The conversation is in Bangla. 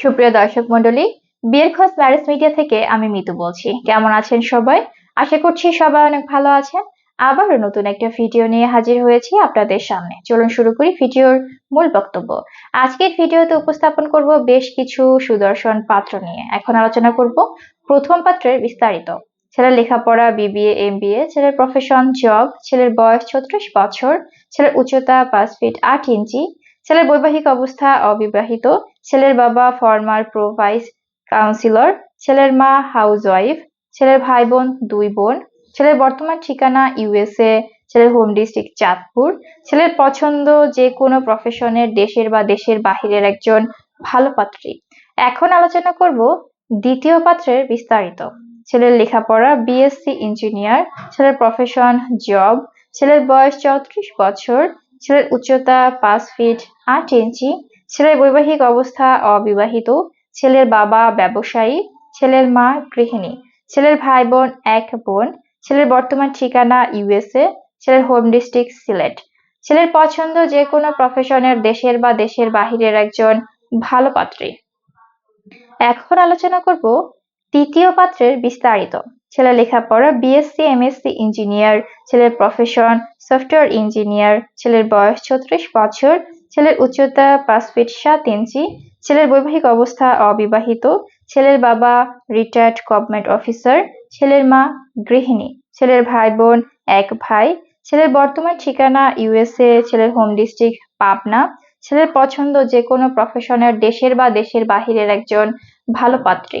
সুপ্রিয় দর্শক মন্ডলী বিয়ের খোঁজ ম্যারেজ মিডিয়া থেকে আমি মিতু বলছি। কেমন আছেন সবাই? আশা করছি সবাই অনেক ভালো আছেন। আবারও নতুন একটা ভিডিও নিয়ে হাজির হয়েছি আপনাদের সামনে। চলুন শুরু করি ভিডিওর মূল বক্তব্য। আজকের ভিডিওতে উপস্থাপন করব বেশ কিছু সুদর্শন পাত্র নিয়ে। এখন আলোচনা করব প্রথম পাত্রের বিস্তারিত। ছেলের লেখাপড়া, বিবিএ, এমবিএ, ছেলের প্রফেশন জব ছেলের বয়স ছত্রিশ বছর, ছেলের উচ্চতা পাঁচ ফিট আট ইঞ্চি ছেলের বৈবাহিক অবস্থা অবিবাহিত। ছেলের বাবা ফর্মার প্রো ভাইস কাউন্সিলর ছেলের মা হাউস ওয়াইফ ছেলের ভাই বোন দুই বোন, ছেলের বর্তমান ঠিকানা ইউএসএ ছেলের হোম ডিস্ট্রিক্ট চাঁদপুর, ছেলের পছন্দ যে কোনো প্রফেশনের দেশের বা দেশের বাহিরের একজন ভালো পাত্রী। এখন আলোচনা করব দ্বিতীয় পাত্রের বিস্তারিত। ছেলের লেখাপড়া বিএসসি ইঞ্জিনিয়ার ছেলের প্রফেশন জব ছেলের বয়স চৌত্রিশ বছর ছেলের উচ্চতা পাঁচ ফিট আট ইঞ্চি ছেলের বৈবাহিক অবস্থা অবিবাহিত, ছেলের বাবা ব্যবসায়ী, ছেলের মা গৃহিণী, ছেলের ভাই বোন এক বোন, ছেলের বর্তমান ঠিকানা ইউএসএ, ছেলের হোম ডিস্ট্রিক্ট সিলেট। ছেলের পছন্দ যে কোনো প্রফেশনের দেশের বা দেশের বাহিরের একজন ভালো পাত্রী। এখন আলোচনা করব তৃতীয় পাত্রের বিস্তারিত। ছেলের লেখাপড়া বিএসসি এমএসসি ইঞ্জিনিয়ার ছেলের প্রফেশন সফটওয়্যার ইঞ্জিনিয়ার ছেলের বয়স ছত্রিশ বছর, ছেলের উচ্চতা পাঁচ ফিট সাত ইঞ্চি, ছেলের বৈবাহিক অবস্থা অবিবাহিত, ছেলের বাবা রিটায়ার্ড গভর্নমেন্ট অফিসার ছেলের মা গৃহিণী, ছেলের ভাই বোন এক ভাই, ছেলের বর্তমান ঠিকানা ইউএসএ ছেলের হোম ডিস্ট্রিক্ট পাবনা, ছেলের পছন্দ যে কোনো প্রফেশনের দেশের বা দেশের বাহিরের একজন ভালো পাত্রী।